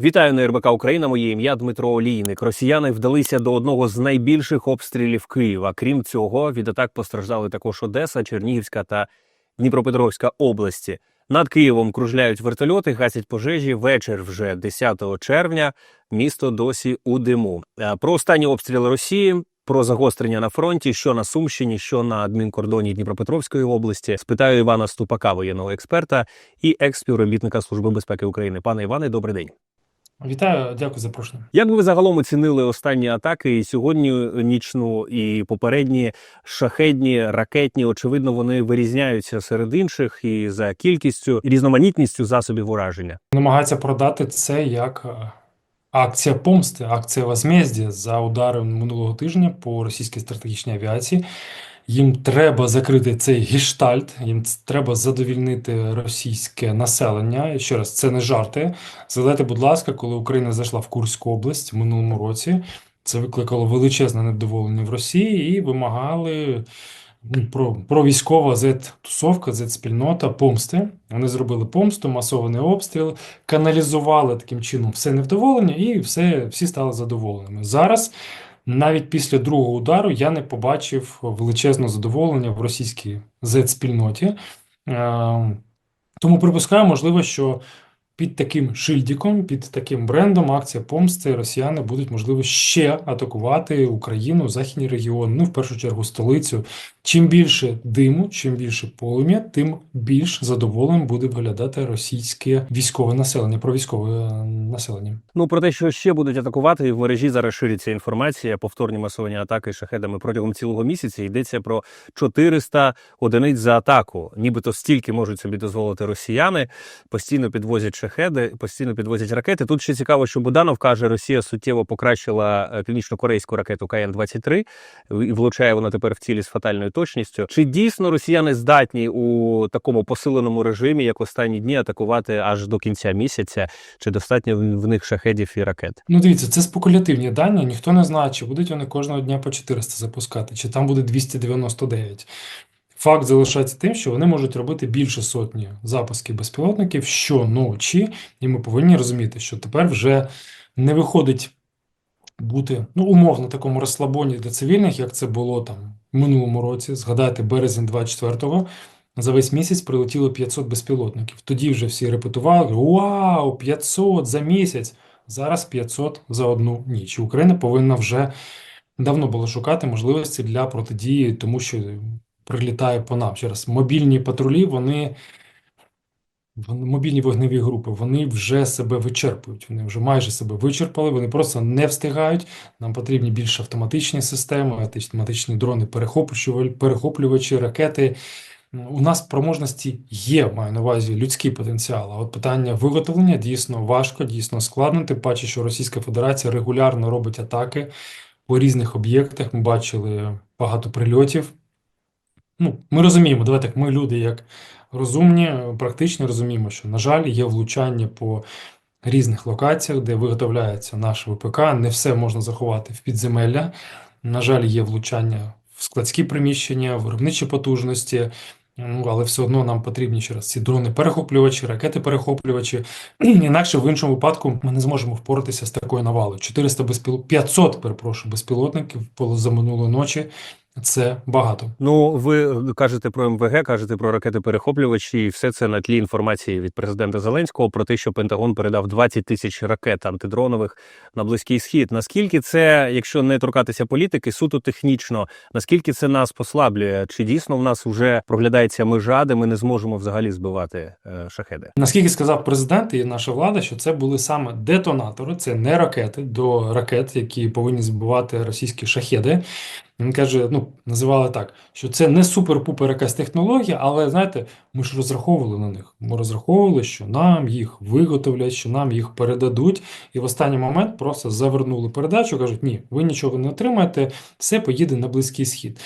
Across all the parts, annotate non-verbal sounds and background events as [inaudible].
Вітаю на РБК Україна. Моє ім'я Дмитро Олійник. Росіяни вдалися до одного з найбільших обстрілів Києва. Крім цього, від атак постраждали також Одеса, Чернігівська та Дніпропетровська області. Над Києвом кружляють вертольоти, гасять пожежі. Вечір вже 10 червня. Місто досі у диму. Е, Про останні обстріли Росії. Про загострення на фронті, що на Сумщині, що на адмінкордоні Дніпропетровської області, спитаю Івана Ступака, воєнного експерта і екс-співробітника Служби безпеки України. Пане Іване, добрий день. Вітаю, дякую за запрошення. Як ви загалом оцінили останні атаки і сьогодні нічну, і попередні шахедні, ракетні? Очевидно, вони вирізняються серед інших і за кількістю і різноманітністю засобів ураження. Намагається продати це як е, акція помсти, акція возмездя за удари минулого тижня по російській стратегічній авіації. Їм треба закрити цей гештальт, їм треба задовільнити російське населення. І ще раз, це не жарти. Згадайте, будь ласка, коли Україна зайшла в Курську область в минулому році, це викликало величезне невдоволення в Росії і вимагали ну, про, про військова Z-тусовка, Z-спільнота, помсти. Вони зробили помсту, масований обстріл, каналізували таким чином все невдоволення, і все, всі стали задоволеними. Зараз, навіть після другого удару, я не побачив величезного задоволення в російській Z-спільноті. Е, Тому припускаю, можливо, що під таким шильдиком, під таким брендом акція помсти росіяни будуть, можливо, ще атакувати Україну, західні регіони, ну, в першу чергу, столицю. Чим більше диму, чим більше полум'я, тим більш задоволеним буде виглядати російське військове населення, про військове е, населення. Ну про те, що ще будуть атакувати, в мережі зараз шириться інформація. Повторні масовані атаки шахедами протягом цілого місяця. Йдеться про 400 одиниць за атаку. Нібито стільки можуть собі дозволити росіяни. Постійно підвозять шахеди, постійно підвозять ракети. Тут ще цікаво, що Буданов каже, Росія суттєво покращила е, північно-корейську ракету КН-23, і влучає вона тепер в цілі з фатальною точністю. Чи дійсно росіяни здатні у такому посиленому режимі, як останні дні, атакувати аж до кінця місяця? Чи достатньо в них шахедів і ракет? Ну, дивіться, це спекулятивні дані. Ніхто не знає, чи будуть вони кожного дня по 400 запускати, чи там буде 299. Факт залишається тим, що вони можуть робити більше сотні запусків безпілотників щоночі, і ми повинні розуміти, що тепер вже не виходить бути ну, умовно такому розслабоні для цивільних, як це було там в минулому році. Згадайте, березень 24-го. За весь місяць прилетіло 500 безпілотників. Тоді вже всі репетували: Вау, 500 за місяць! Зараз 500 за одну ніч. Україна повинна вже давно було шукати можливості для протидії, тому що прилітає по нам. Ще раз, мобільні патрулі, вони, мобільні вогневі групи, вони вже себе вичерпують. Вони вже майже себе вичерпали, вони просто не встигають. Нам потрібні більш автоматичні системи, автоматичні дрони, перехоплювачі, ракети. У нас спроможності є, маю на увазі людський потенціал. А от питання виготовлення дійсно важко, дійсно складно. Тим паче, що Російська Федерація регулярно робить атаки по різних об'єктах. Ми бачили багато прильотів. Ну, ми розуміємо, давайте так, ми люди, як розумні, практично розуміємо, що, на жаль, є влучання по різних локаціях, де виготовляється наш ВПК. Не все можна заховати в підземелля. На жаль, є влучання в складські приміщення, виробничі потужності. Ну, але все одно нам потрібні ще раз ці дрони-перехоплювачі, ракети-перехоплювачі. [clears throat] Інакше в іншому випадку ми не зможемо впоратися з такою навалою. 400 безпіл... 500, перепрошую, безпілотників за минулої ночі. Це багато. Ну, ви кажете про МВГ, кажете про ракети перехоплювачі, і все це на тлі інформації від президента Зеленського про те, що Пентагон передав 20 тисяч ракет антидронових на близький схід. Наскільки це, якщо не торкатися політики, суто технічно, наскільки це нас послаблює? Чи дійсно в нас вже проглядається межа, де ми не зможемо взагалі збивати е, шахеди? Наскільки сказав президент і наша влада, що це були саме детонатори, це не ракети до ракет, які повинні збивати російські шахеди. Він каже, ну, називали так, що це не супер-пупер якась технологія, але знаєте, ми ж розраховували на них. Ми розраховували, що нам їх виготовлять, що нам їх передадуть. І в останній момент просто завернули передачу, кажуть, ні, ви нічого не отримаєте, все поїде на Близький Схід.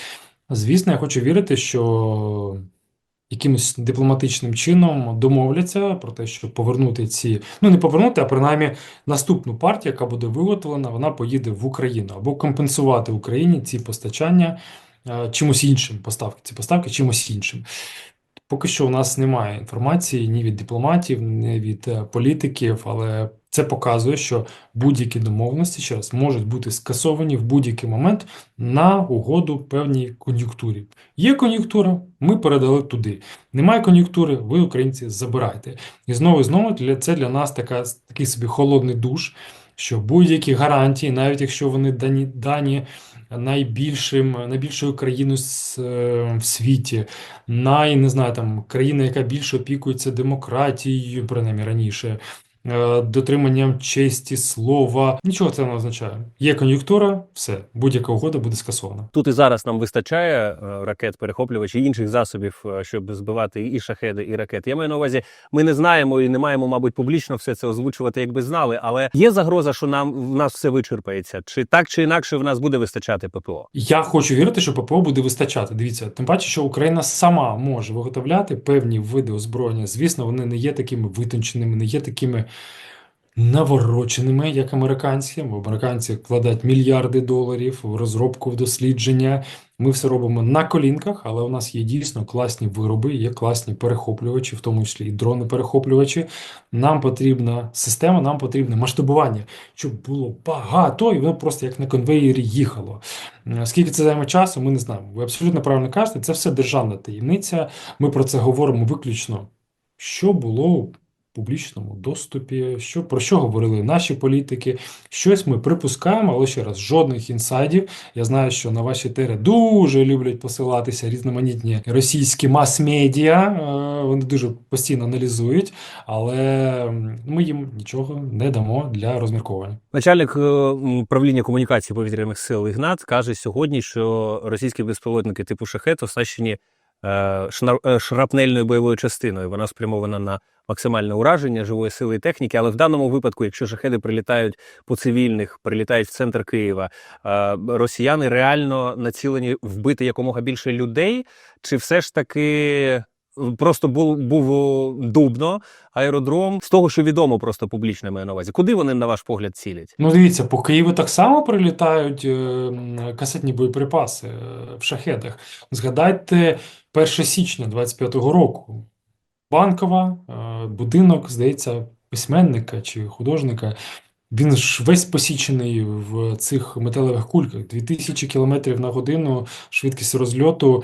Звісно, я хочу вірити, що якимось дипломатичним чином домовляться про те, щоб повернути ці, ну не повернути, а принаймні наступну партію, яка буде виготовлена, вона поїде в Україну або компенсувати Україні ці постачання е, чимось іншим, поставки, ці поставки чимось іншим. Поки що у нас немає інформації ні від дипломатів, ні від е, політиків, але це показує, що будь-які домовленості ще раз можуть бути скасовані в будь-який момент на угоду певній кон'юнктурі. Є кон'юнктура, ми передали туди. Немає кон'юнктури, ви, українці, забирайте. І знову і знову це для нас така такий собі холодний душ, що будь-які гарантії, навіть якщо вони дані дані найбільшим найбільшою країною е, в світі, най, не знаю, там країна, яка більше опікується демократією, принаймні раніше, дотриманням честі, слова. Нічого це не означає. Є кон'юнктура, все, будь-яка угода буде скасована. Тут і зараз нам вистачає е, ракет, перехоплювачів і інших засобів, е, щоб збивати і шахеди, і ракети. Я маю на увазі, ми не знаємо і не маємо, мабуть, публічно все це озвучувати, якби знали. Але є загроза, що нам в нас все вичерпається. Чи так чи інакше в нас буде вистачати ППО? Я хочу вірити, що ППО буде вистачати. Дивіться, тим паче, що Україна сама може виготовляти певні види озброєння. Звісно, вони не є такими витонченими, не є такими навороченими, як американські. Американці вкладають мільярди доларів в розробку, в дослідження. Ми все робимо на колінках, але у нас є дійсно класні вироби, є класні перехоплювачі, в тому числі і дрони-перехоплювачі. Нам потрібна система, нам потрібне масштабування, щоб було багато, і воно просто як на конвеєрі їхало. Скільки це займе часу, ми не знаємо. Ви абсолютно правильно кажете, це все державна таємниця. Ми про це говоримо виключно, що було публічному доступі, що, про що говорили наші політики. Щось ми припускаємо, але ще раз, жодних інсайдів. Я знаю, що на ваші тери дуже люблять посилатися різноманітні російські мас-медіа. е, Вони дуже постійно аналізують, але ми їм нічого не дамо для розмірковування. Начальник е, управління комунікації повітряних сил Ігнат каже сьогодні, що російські безпілотники типу шахет оснащені шрапнельною бойовою частиною. Вона спрямована на максимальне ураження живої сили і техніки. Але в даному випадку, якщо шахеди прилітають по цивільних, прилітають в центр Києва, е, росіяни реально націлені вбити якомога більше людей, чи все ж таки. Просто був, був дубно, аеродром з того, що відомо просто публічно маю на увазі. Куди вони, на ваш погляд, цілять? Ну, дивіться, по Києву так само прилітають е, касетні боєприпаси е, в шахедах. Згадайте 1 січня 25-го року. Банкова, е, будинок, здається, письменника чи художника. Він ж весь посічений в цих металевих кульках. 2000 км на годину, швидкість розльоту.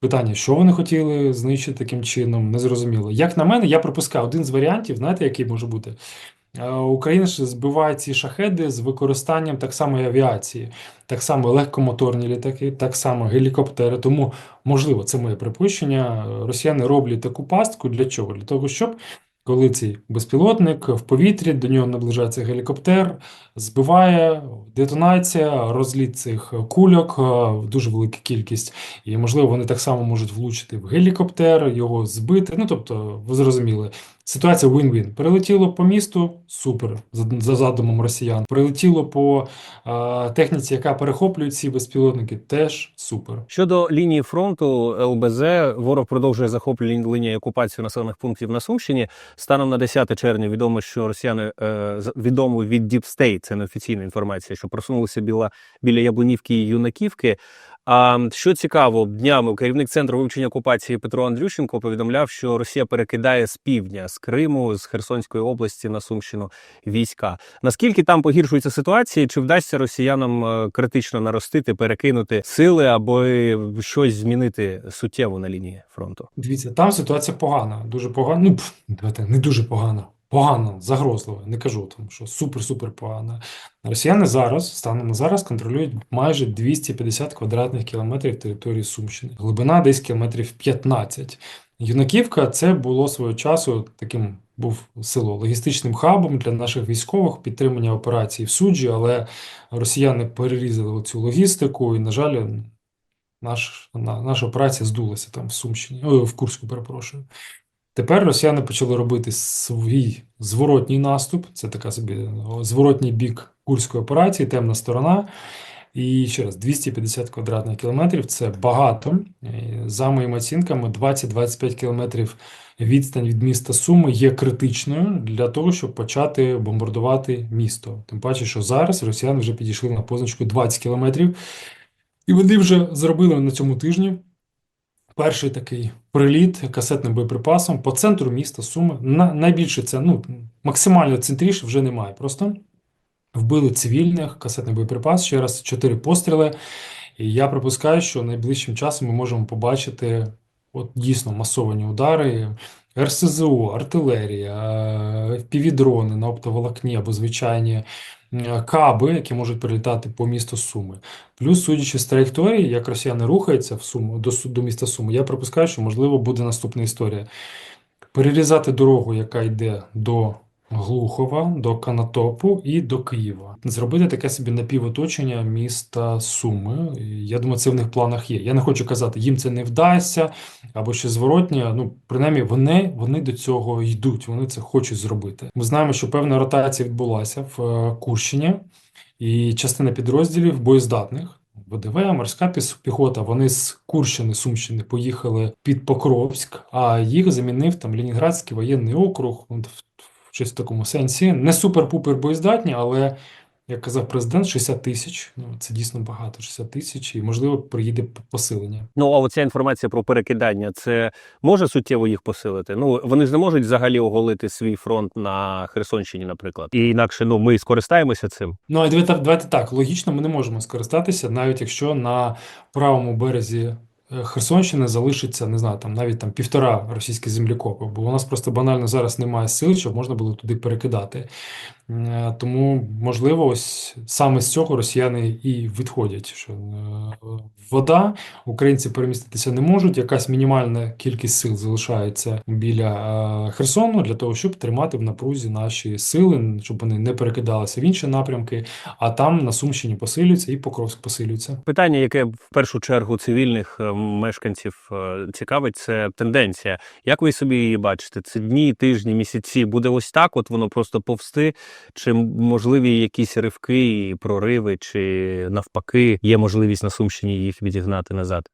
Питання, що вони хотіли знищити таким чином, незрозуміло. Як на мене, я припускаю один з варіантів, знаєте, який може бути? Е, Україна ж збиває ці шахеди з використанням так само авіації, так само легкомоторні літаки, так само гелікоптери. Тому, можливо, це моє припущення. Росіяни роблять таку пастку для чого? Для того, щоб цей безпілотник в повітрі, до нього наближається гелікоптер, збиває, детонація, розліт цих кульок, е, дуже велика кількість. І, можливо, вони так само можуть влучити в гелікоптер, його збити. Ну, тобто, ви зрозуміли, ситуація win-win. Прилетіло по місту, супер, за, за задумом росіян. Прилетіло по е, техніці, яка перехоплює ці безпілотники, теж супер. Щодо лінії фронту ЛБЗ, ворог продовжує захоплювати лінію окупації населених пунктів на Сумщині. Станом на 10 червня відомо, що росіяни е, відомо від Deep State, це неофіційна інформація, що просунулися біля, біля Яблунівки і Юнаківки. А що цікаво, днями керівник центру вивчення окупації Петро Андрющенко повідомляв, що Росія перекидає з півдня, з Криму, з Херсонської області на Сумщину війська. Наскільки там погіршується ситуація? Чи вдасться росіянам е, критично наростити, перекинути сили або щось змінити суттєво на лінії фронту? Дивіться, там ситуація погана, дуже погана. Ну, не дуже погана. Погана, загрозлива. Не кажу там, що супер-супер погана. Росіяни зараз, станом на зараз, контролюють майже 250 квадратних кілометрів території Сумщини. Глибина десь кілометрів 15. Юнаківка це було свого часу таким був село логістичним хабом для наших військових підтримання операцій в суджі, але росіяни перерізали цю логістику, і, на жаль, наш, на, наша операція здулася там в Сумщині, ой, в Курську, перепрошую. Тепер росіяни почали робити свій зворотній наступ. Це така собі зворотній бік Курської операції, темна сторона. І ще раз, 250 квадратних кілометрів це багато. За моїми оцінками, 20-25 кілометрів відстань від міста Суми є критичною для того, щоб почати бомбардувати місто. Тим паче, що зараз росіяни вже підійшли на позначку 20 кілометрів. І вони вже зробили на цьому тижні перший такий приліт касетним боєприпасом по центру міста Суми. На, найбільше це ну, максимально центріше вже немає. Просто вбили цивільних касетний боєприпас. Ще раз чотири постріли. І я припускаю, що найближчим часом ми можемо побачити от дійсно масовані удари. РСЗО, артилерія, FPV-дрони на оптоволокні або звичайні е, каби, які можуть прилітати по місту Суми. Плюс, судячи з траєкторії, як росіяни рухаються в Суму, до, до міста Суми, я припускаю, що можливо буде наступна історія. Перерізати дорогу, яка йде до Глухова, до Канатопу і до Києва. Зробити таке собі напівоточення міста Суми. Я думаю, це в них планах є. Я не хочу казати, їм це не вдасться або ще зворотня. Ну, принаймні, вони, вони до цього йдуть, вони це хочуть зробити. Ми знаємо, що певна ротація відбулася в е, Курщині, і частина підрозділів боєздатних. ВДВ, морська піхота, вони з Курщини, Сумщини поїхали під Покровськ, а їх замінив там Ленінградський воєнний округ, в, щось в такому сенсі. Не супер-пупер боєздатні, але, як казав президент, 60 тисяч. Ну, це дійсно багато, 60 тисяч, і, можливо, приїде посилення. Ну а оця інформація про перекидання це може суттєво їх посилити. Ну вони ж не можуть взагалі оголити свій фронт на Херсонщині, наприклад. І інакше ну ми скористаємося цим. Ну, а давайте, давайте так, логічно, ми не можемо скористатися, навіть якщо на правому березі Херсонщини залишиться, не знаю, там навіть там півтора російські землякопи, бо у нас просто банально зараз немає сил, щоб можна було туди перекидати. Е, Тому, можливо, ось саме з цього росіяни і відходять, що е, вода, українці переміститися не можуть, якась мінімальна кількість сил залишається біля е, Херсону для того, щоб тримати в напрузі наші сили, щоб вони не перекидалися в інші напрямки, а там на Сумщині посилюються і Покровськ посилюється. Питання, яке в першу чергу цивільних мешканців цікавить, це тенденція. Як ви собі її бачите? Це дні, тижні, місяці буде ось так, от воно просто повсти, чи можливі якісь ривки прориви, чи навпаки є можливість на Сумщині їх відігнати назад?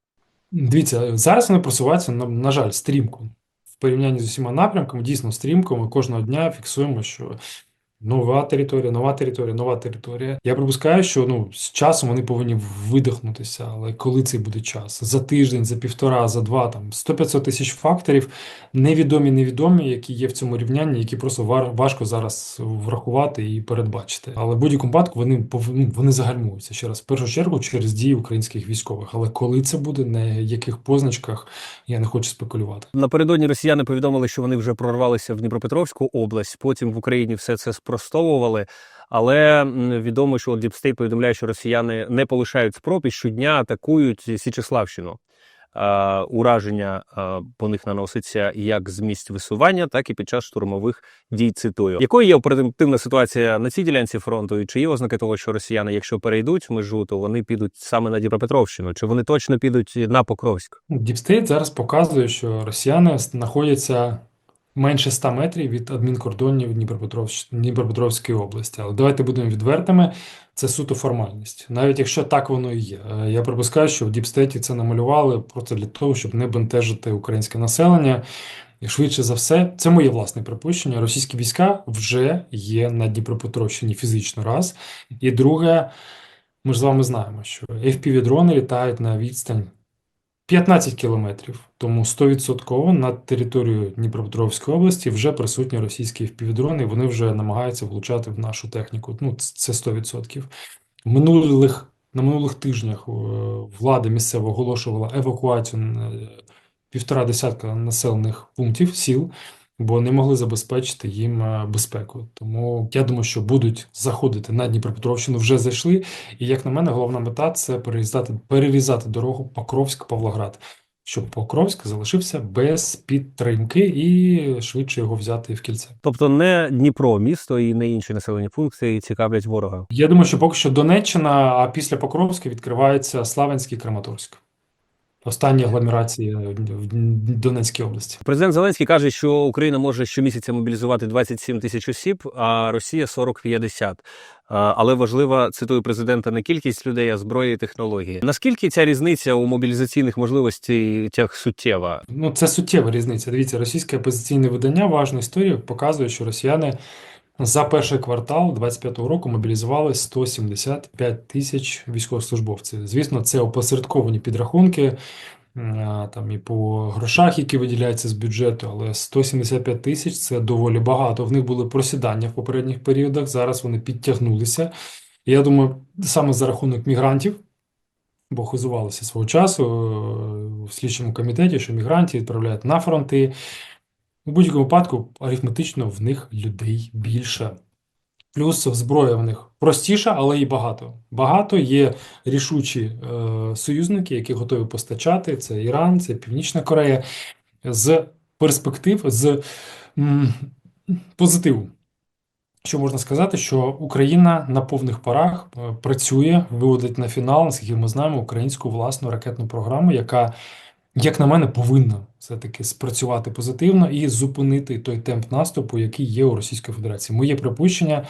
Дивіться, зараз вони просуваються, на, на жаль, стрімко. В порівнянні з усіма напрямками, дійсно стрімко. Ми кожного дня фіксуємо, що нова територія, нова територія, нова територія. Я припускаю, що ну, з часом вони повинні видихнутися, але коли це буде час? За тиждень, за півтора, за два, там 100-500 тисяч факторів, невідомі, невідомі, які є в цьому рівнянні, які просто важко зараз врахувати і передбачити. Але в будь-якому випадку вони пов- ну, вони загальмуються ще раз. В першу чергу через дії українських військових. Але коли це буде, на яких позначках, я не хочу спекулювати. Напередодні росіяни повідомили, що вони вже прорвалися в Дніпропетровську область. Потім в Україні все це спростовували. Але відомо, що Діпстейт повідомляє, що росіяни не полишають спроб і щодня атакують Січеславщину. Ураження по них наноситься як з місць висування, так і під час штурмових дій. Цитую, якою є оперативна ситуація на цій ділянці фронту, і чи є ознаки того, що росіяни, якщо перейдуть межу, то вони підуть саме на Дніпропетровщину, чи вони точно підуть на Покровськ? Діпстейт зараз показує, що росіяни знаходяться менше 100 метрів від адмінкордонів Дніпропетровщ- Дніпропетровської області. Але давайте будемо відвертими, це суто формальність. Навіть якщо так воно і є. Е, Я припускаю, що в Діпстейті це намалювали просто для того, щоб не бентежити українське населення. І швидше за все, це моє власне припущення. Російські війська вже є на Дніпропетровщині фізично раз. І друге, ми ж з вами знаємо, що FPV-дрони літають на відстань 15 кілометрів, тому 100% на територію Дніпропетровської області вже присутні російські і вони вже намагаються влучати в нашу техніку. Ну, це 100%. Минулих, на минулих тижнях е, влада місцево оголошувала евакуацію е, півтора десятка населених пунктів, сіл, бо не могли забезпечити їм е, безпеку. Тому я думаю, що будуть заходити на Дніпропетровщину, вже зайшли. І як на мене, головна мета це перерізати, перерізати дорогу Покровськ-Павлоград, щоб Покровськ залишився без підтримки і швидше його взяти в кільце. Тобто не Дніпро, місто і не інші населені пункти цікавлять ворога. Я думаю, що поки що Донеччина, а після Покровська відкривається Славянський Краматорськ. Останні агломерації в Донецькій області. Президент Зеленський каже, що Україна може щомісяця мобілізувати 27 тисяч осіб, а Росія 40-50. Але важлива, цитую президента, не кількість людей, а зброя і технології. Наскільки ця різниця у мобілізаційних можливостях суттєва? Ну, це суттєва різниця. Дивіться, російське опозиційне видання важну історію показує, що росіяни за перший квартал 25-го року мобілізували 175 тисяч військовослужбовців. Звісно, це опосередковані підрахунки. там і по грошах, які виділяються з бюджету, але 175 тисяч це доволі багато. В них були просідання в попередніх періодах. Зараз вони підтягнулися. Я думаю, саме за рахунок мігрантів, бо хизувалися свого часу е, в слідчому комітеті, що мігрантів відправляють на фронти. У будь-якому випадку арифметично в них людей більше. Плюс зброя в них простіша, але і багато. Багато є рішучі е, союзники, які готові постачати. Це Іран, це Північна Корея. З перспектив, з м, позитиву. Що можна сказати, що Україна на повних парах е, працює, виводить на фінал, наскільки ми знаємо, українську власну ракетну програму, яка, як на мене, повинна все-таки спрацювати позитивно і зупинити той темп наступу, який є у Російської Федерації. Моє припущення,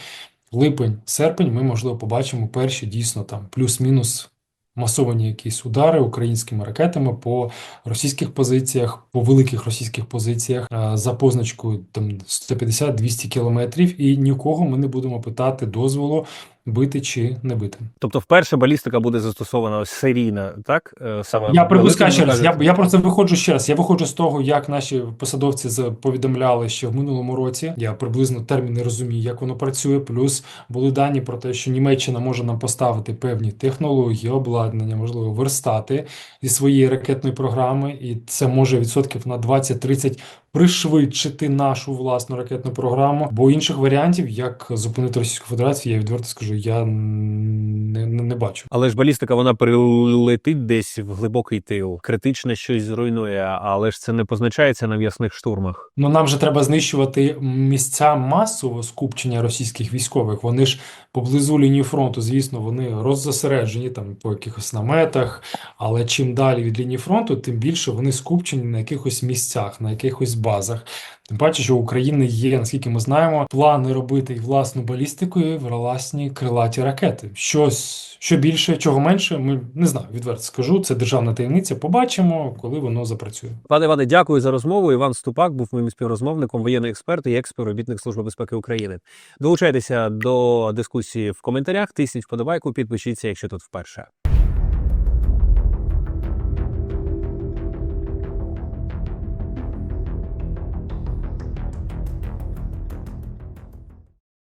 липень, серпень, ми, можливо, побачимо перші дійсно там плюс-мінус масовані якісь удари українськими ракетами по російських позиціях, по великих російських позиціях е, за позначкою там 150-200 кілометрів, і нікого ми не будемо питати дозволу бити чи не бити. Тобто, вперше балістика буде застосована ось серійна, так? Е, Саме Я припускаю ще раз. Я, я про це виходжу ще раз. Я виходжу з того, як наші посадовці повідомляли ще в минулому році. Я приблизно терміни розумію, як воно працює. Плюс були дані про те, що Німеччина може нам поставити певні технології, обладнання, можливо, верстати зі своєї ракетної програми, і це може відсотків на 20-30 пришвидшити нашу власну ракетну програму. Бо інших варіантів, як зупинити Російську Федерацію, я відверто скажу, я не, не, не бачу. Але ж балістика вона прилетить десь в глибокий тил, критичне щось зруйнує, але ж це не позначається на в'ясних штурмах. Ну, нам же треба знищувати місця масового скупчення російських військових. Вони ж поблизу лінії фронту, звісно, вони роззосереджені там по якихось наметах, але чим далі від лінії фронту, тим більше вони скупчені на якихось місцях, на якихось базах. Тим паче, що у України є, наскільки ми знаємо, плани робити і власну балістику, і власні крилаті ракети. Щось, що більше, чого менше, ми не знаю, відверто скажу. Це державна таємниця. Побачимо, коли воно запрацює. Пане Іване, дякую за розмову. Іван Ступак був моїм співрозмовником, воєнний експерт і екс-співробітник Служби безпеки України. Долучайтеся до дискусії в коментарях, тисніть вподобайку, підпишіться, якщо тут вперше.